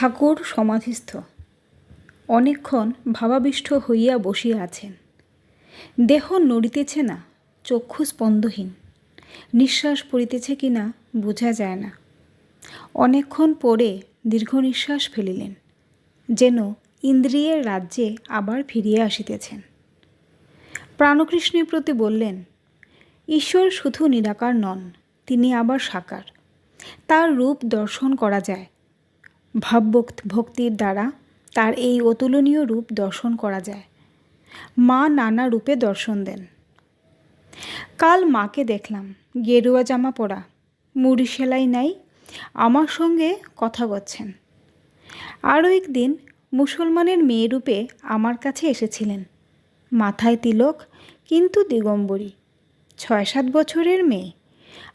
ঠাকুর সমাধিস্থ। অনেকক্ষণ ভাবাবিষ্ট হইয়া বসিয়া আছেন। দেহ নড়িতেছে না, চক্ষু স্পন্দহীন। নিঃশ্বাস পড়িতেছে কি না বোঝা যায় না। অনেকক্ষণ পরে দীর্ঘ নিঃশ্বাস ফেলিলেন, যেন ইন্দ্রিয়ের রাজ্যে আবার ফিরিয়া আসিতেছেন। প্রাণকৃষ্ণের প্রতি বললেন, ঈশ্বর শুধু নিরাকার নন, তিনি আবার সাকার। তার রূপ দর্শন করা যায় ভাব ভক্তির দ্বারা তার এই অতুলনীয় রূপ দর্শন করা যায়। মা নানা রূপে দর্শন দেন। কাল মাকে দেখলাম, গেরুয়া জামা পরা, মুড়ি সেলাই নাই, আমার সঙ্গে কথা করছেন আরও একদিন মুসলমানের মেয়ে রূপে আমার কাছে এসেছিলেন। মাথায় তিলক, কিন্তু দিগম্বরী। ছয় সাত বছরের মেয়ে।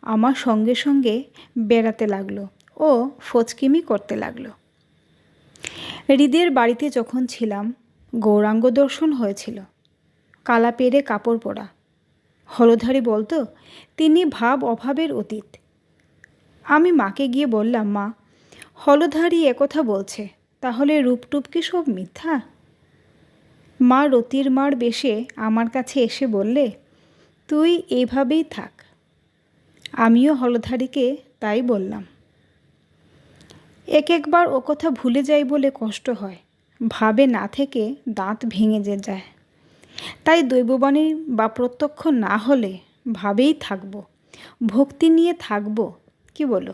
আমার সঙ্গে সঙ্গে বেড়াতে লাগল। ও ফচকিমি করতে লাগল। হৃদের বাড়িতে যখন ছিলাম, গৌরাঙ্গ দর্শন হয়েছিল। কালা পেরে কাপড় পরা। হলধারী বলতো, তিনি ভাব অভাবের অতীত। আমি মাকে গিয়ে বললাম, মা, হলধারী একথা বলছে, তাহলে রূপটুপ কি সব মিথ্যা? মা রতির মার বেশে আমার কাছে এসে বললে, তুই এভাবেই থাক। আমিও হলধারীকে তাই বললাম। এক একবার ও কথা ভুলে যাই বলে কষ্ট হয়। ভাবে না থেকে দাঁত ভেঙে যে যায়। তাই দৈববাণী বা প্রত্যক্ষ না হলে ভাবেই থাকব। ভক্তি নিয়ে থাকব, কি বলো?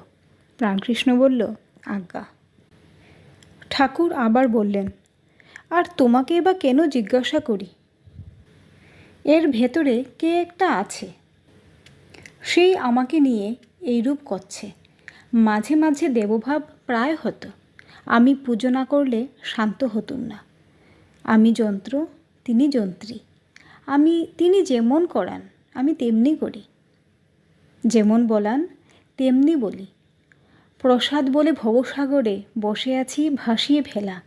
প্রাণকৃষ্ণ বলল, আজ্ঞা। ঠাকুর আবার বললেন, আর তোমাকে বা কেন জিজ্ঞাসা করি? এর ভেতরে কে একটা আছে? সেই আমাকে নিয়ে এইরূপ করছে। মাঝে মাঝে দেবভাব প্রায় হতো। আমি পুজো না করলে শান্ত হতুম না। আমি যন্ত্র, তিনি যন্ত্রী। আমি, তিনি যেমন করান, আমি তেমনি করি। যেমন বলান, তেমনি বলি। প্রসাদ বলে ভবসাগরে বসে আছি, ভাসিয়ে ফেলা।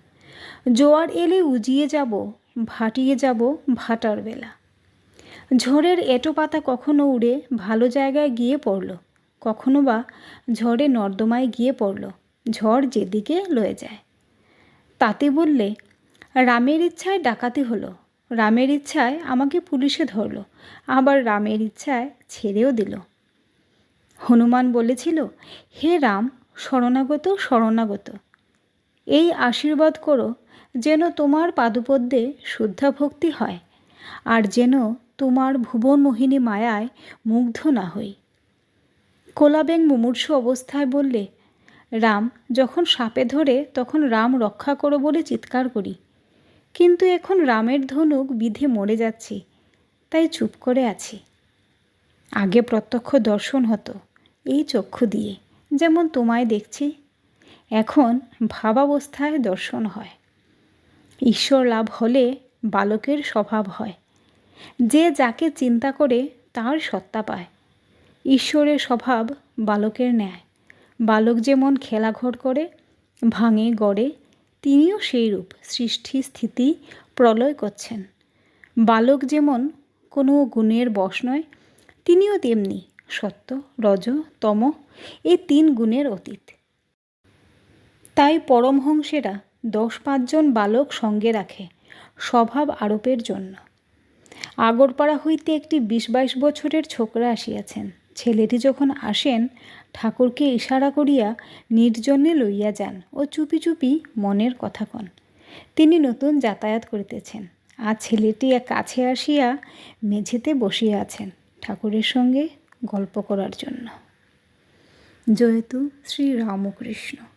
জোয়ার এলে উজিয়ে যাব, ভাটিয়ে যাব ভাটার বেলা। ঝড়ের এটো পাতা কখনো উড়ে ভালো জায়গায় গিয়ে পড়ল। কখনো বা ঝড়ে নর্দমায় গিয়ে পড়ল। ঝড় যেদিকে লয়ে যায়। তাতে বললে, রামের ইচ্ছায় ডাকাতি হলো। রামের ইচ্ছায় আমাকে পুলিশে ধরলো। আবার রামের ইচ্ছায় ছেড়েও দিল। হনুমান বলেছিল, হে রাম, শরণাগত শরণাগত। এই আশীর্বাদ করো যেন তোমার পাদুপদ্যে শুদ্ধা ভক্তি হয়, আর যেন তোমার ভুবন মোহিনী মায়ায় মুগ্ধ না হই। কোলাবেং মুমূর্ষু অবস্থায় বললে, রাম, যখন সাপে ধরে, তখন রাম রক্ষা করো বলে চিৎকার করি। কিন্তু এখন রামের ধনুক বিধে মরে যাচ্ছি, তাই চুপ করে আছি। আগে প্রত্যক্ষ দর্শন হতো, এই চক্ষু দিয়ে, যেমন তোমায় দেখছি। এখন ভাবাবস্থায় দর্শন হয়। ঈশ্বর লাভ হলে বালকের স্বভাব হয়। যে যাকে চিন্তা করে, তার সত্তা পায়। ঈশ্বরের স্বভাব বালকের ন্যায়। বালক যেমন খেলাঘর করে, ভাঙে, গড়ে, তিনিও সেই রূপ, সৃষ্টি, স্থিতি, প্রলয় করছেন। বালক যেমন কোনো গুণের বশ নয়, তিনিও তেমনি সত্য, রজ, তম এই তিন গুণের অতীত। তাই পরমহংসেরা দশ পাঁচজন বালক সঙ্গে রাখে স্বভাব আরোপের জন্য। আগরপাড়া হইতে একটি বিশ বাইশ বছরের ছোকরা আসিয়াছেন। ছেলেটি যখন আসেন, ঠাকুরকে ইশারা করিয়া নির্জনে লইয়া যান ও চুপি চুপি মনের কথা কন। তিনি নতুন যাতায়াত করিতেছেন। আর ছেলেটি কাছে আসিয়া মেঝেতে বসিয়া আছেন ঠাকুরের সঙ্গে গল্প করার জন্য। জয়তু শ্রী রামকৃষ্ণ।